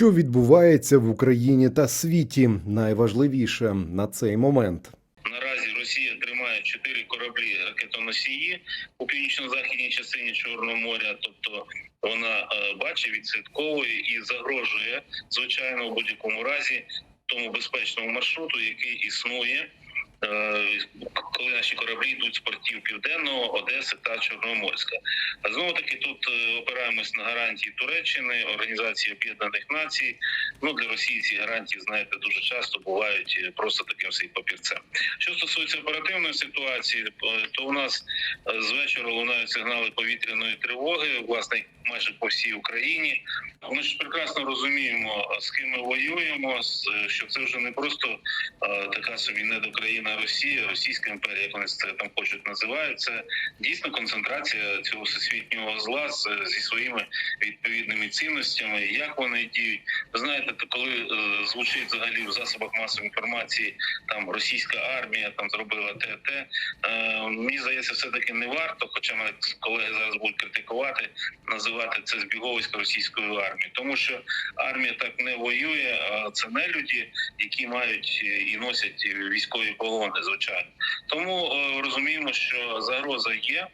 Що відбувається в Україні та світі, найважливіше на цей момент. Наразі Росія тримає чотири кораблі ракетоносії у північно-західній частині Чорного моря. Тобто вона е, бачить, відслідковує і загрожує звичайно у будь-якому разі тому безпечному маршруту, який існує. Е, Коли наші кораблі йдуть з портів Південного, Одеси та Чорноморська, а знову таки тут е, опираємось на гарантії Туреччини, Організації Об'єднаних Націй. Ну для Росії ці гарантії, знаєте, дуже часто бувають е, просто таким собі папірцем. Що стосується оперативної ситуації, то у нас з вечора лунають сигнали повітряної тривоги, власне, майже по всій Україні. Ми ж прекрасно розуміємо, з ким ми воюємо, що це вже не просто така собі недокраїна Росія, Російська імперія, як вони це там хочуть називають. Це дійсно концентрація цього всесвітнього зла зі своїми відповідними цінностями. Як вони діють? Ви знаєте, то коли е, звучить взагалі в засобах масової інформації там російська армія там зробила те, те е, мені здається, все таки не варто. Хоча мене колеги зараз будуть критикувати, називати це збіговисько російської армії, тому що армія так не воює. А це не люди, які мають і носять військові погони, звичайно. Тому е, розуміємо, що загроза є.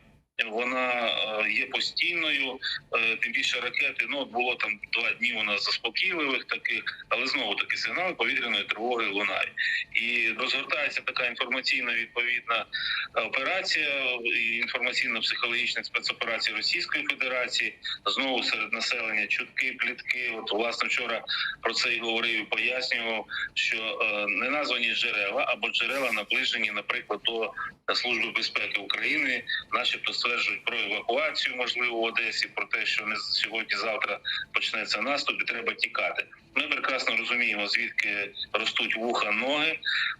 Вона е, є постійною, е, тим більше ракети. Ну було там два дні у нас заспокійливих таких, але знову таки сигнали повітряної тривоги лунають. І розгортається така інформаційна відповідна операція, інформаційно-психологічна спецоперація Російської Федерації. Знову серед населення чутки, плітки. От власне вчора про це і говорив і пояснював, що е, не названі джерела або джерела наближені, наприклад, до Служби безпеки України, начебто стверджують про евакуацію, можливо, в Одесі, про те, що не сьогодні-завтра почнеться наступ, і треба тікати. Ми прекрасно розуміємо, звідки ростуть вуха, ноги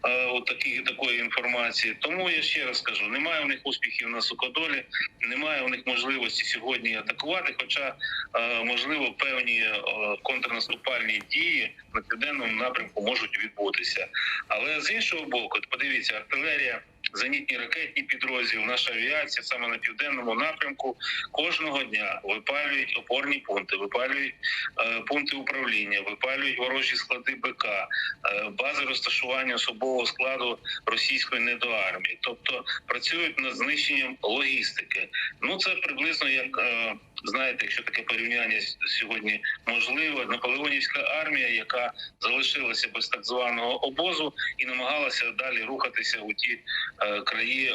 е, от такі, такої інформації. Тому я ще раз кажу: немає у них успіхів на суходолі, немає у них можливості сьогодні атакувати. Хоча е, можливо певні е, контрнаступальні дії на південному напрямку можуть відбутися. Але з іншого боку, подивіться, артилерія. Зенітні ракетні підрозділи, наша авіація саме на південному напрямку кожного дня випалюють опорні пункти, випалюють е, пункти управління, випалюють ворожі склади БК, е, бази розташування особового складу російської недоармії, тобто працюють над знищенням логістики. Ну це приблизно як е, знаєте, якщо таке порівняння сьогодні можливо, наполеонівська армія, яка залишилася без так званого обозу і намагалася далі рухатися у ті е, краї е,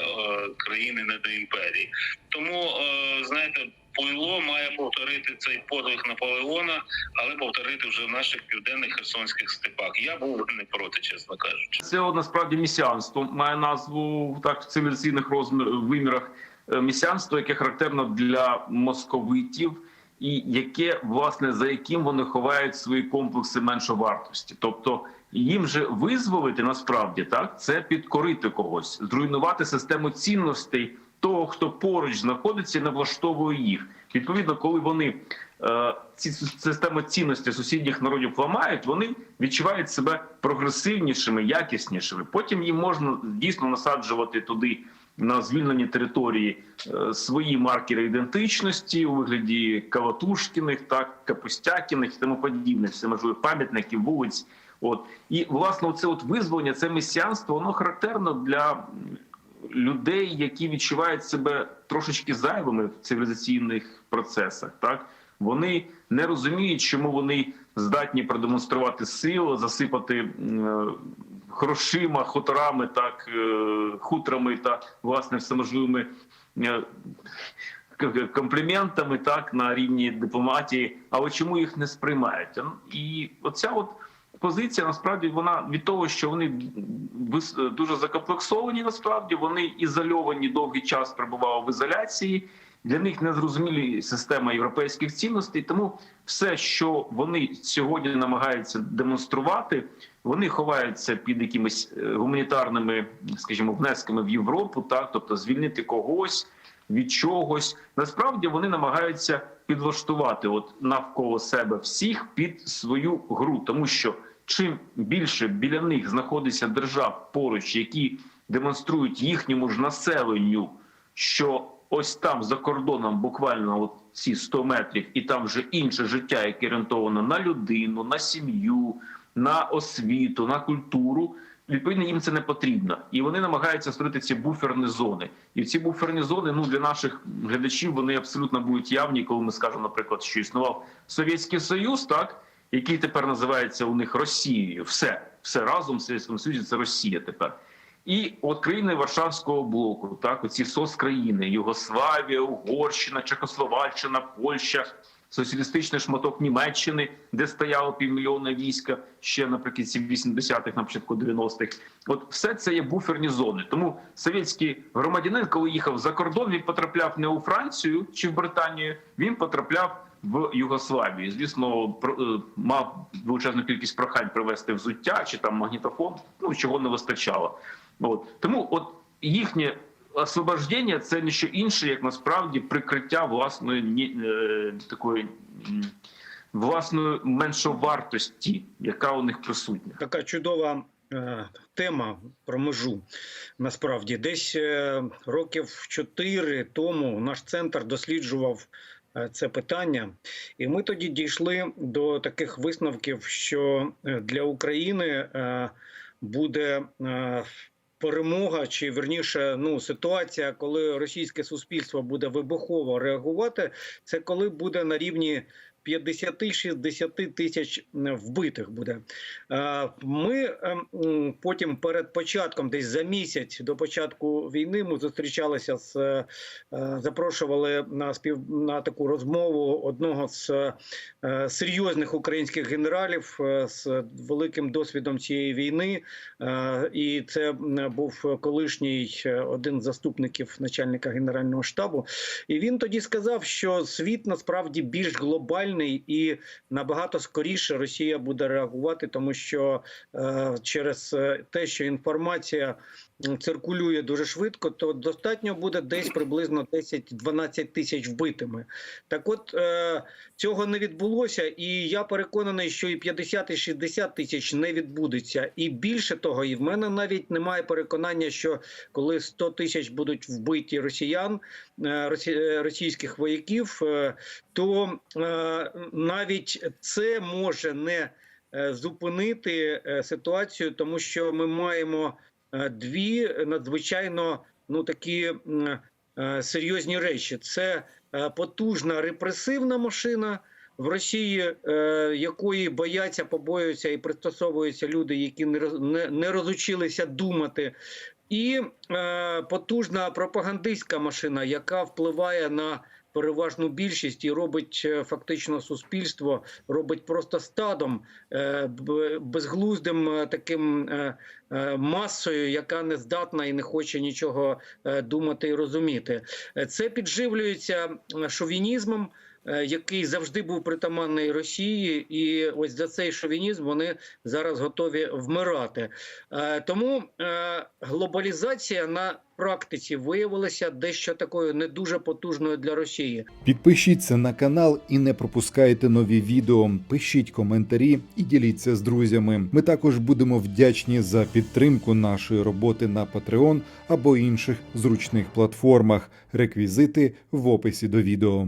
країни недоімперії. Тому е, знаєте. Пуйло має повторити цей подвиг Наполеона, але повторити вже в наших південних херсонських степах. Я був не проти, чесно кажучи. Це насправді місіанство має назву так в цивілізаційних розмір вимірах. Е, Місіанство, яке характерно для московитів, і яке власне за яким вони ховають свої комплекси меншовартості. Тобто їм же визволити насправді так це підкорити когось, зруйнувати систему цінностей того, хто поруч знаходиться, і не влаштовує їх. Відповідно, коли вони е, ці системи цінностей сусідніх народів ламають, вони відчувають себе прогресивнішими, якіснішими. Потім їм можна дійсно насаджувати туди на звільнені території е, свої маркери ідентичності у вигляді Калатушкіних, так Капустякіних і тому подібних, всеможливих пам'ятників, вулиць. От і власне, це от визволення, це месіанство, воно характерно для людей, які відчувають себе трошечки зайвими в цивілізаційних процесах. Так вони не розуміють, чому вони здатні продемонструвати силу, засипати грошима, хуторами, так е, хутрами та власне всеможливими е, компліментами, так на рівні дипломатії. Але чому їх не сприймають? І оця от позиція насправді вона від того, що вони дуже закомплексовані, насправді вони ізольовані довгий час перебували в ізоляції. Для них незрозумілі система європейських цінностей, тому все, що вони сьогодні намагаються демонструвати, вони ховаються під якимись е, гуманітарними, скажімо, внесками в Європу, так тобто звільнити когось від чогось. Насправді вони намагаються підлаштувати от навколо себе всіх під свою гру, тому що чим більше біля них знаходиться держав поруч, які демонструють їхньому ж населенню, що ось там за кордоном буквально от ці 100 метрів, і там вже інше життя, яке орієнтовано на людину, на сім'ю, на освіту, на культуру. Відповідно, їм це не потрібно, і вони намагаються створити ці буферні зони. І ці буферні зони, ну для наших глядачів, вони абсолютно будуть явні, коли ми скажемо, наприклад, що існував Совєтський Союз, так який тепер називається у них Росією. Все, все разом в Совєтському Союзі це Росія тепер. І от країни Варшавського блоку, так оці сос країни: Югославія, Угорщина, Чехословаччина, Польща, соціалістичний шматок Німеччини, де стояло півмільйона війська ще наприкінці 80-х, на початку 90-х. От все це є буферні зони. Тому совєтський громадянин, коли їхав за кордон, він потрапляв не у Францію чи в Британію, він потрапляв в Югославію. Звісно, е, мав величезну кількість прохань привезти взуття чи там магнітофон, ну чого не вистачало. От тому, от їхнє освобождення це не що інше, як насправді прикриття власної е, такої власної меншовартості, яка у них присутня. така чудова е, тема про межу. Насправді, десь е, років чотири тому наш центр досліджував. е, Це питання, і ми тоді дійшли до таких висновків, що е, для України е, буде перемога, чи верніше, ну ситуація, коли російське суспільство буде вибухово реагувати, це коли буде на рівні 50-60 тисяч вбитих буде. Е, Ми е, потім перед початком, десь за місяць до початку війни, ми зустрічалися з е, запрошували на спів на таку розмову одного з е, серйозних українських генералів з великим досвідом цієї війни. І це був колишній один з заступників начальника генерального штабу. І він тоді сказав, що світ насправді більш глобальний і набагато скоріше Росія буде реагувати, тому що е, через е, те, що інформація циркулює дуже швидко, то достатньо буде десь приблизно 10-12 тисяч вбитими. Так, от е, цього не відбулося, і я переконаний, що і 50, і 60 тисяч не відбудеться. І більше того, і в мене навіть немає переконання, що коли 100 тисяч будуть вбиті росіян, е, е, російських вояків, то навіть це може не зупинити ситуацію, тому що ми маємо дві надзвичайно ну такі е, серйозні речі: це е, потужна репресивна машина. В Росії, е, якої бояться, побоюються і пристосовуються люди, які не розучилися думати, і е, потужна пропагандистська машина, яка впливає на переважну більшість і робить е, фактично суспільство, робить просто стадом е, безглуздим е, таким масою, яка не здатна і не хоче нічого думати і розуміти. Це підживлюється шовінізмом. Який завжди був притаманний Росії, і ось за цей шовінізм вони зараз готові вмирати. Тому глобалізація на практиці виявилася дещо такою не дуже потужною для Росії. Підпишіться на канал і не пропускайте нові відео. Пишіть коментарі і діліться з друзями. Ми також будемо вдячні за підтримку нашої роботи на Patreon або інших зручних платформах. Реквізити в описі до відео.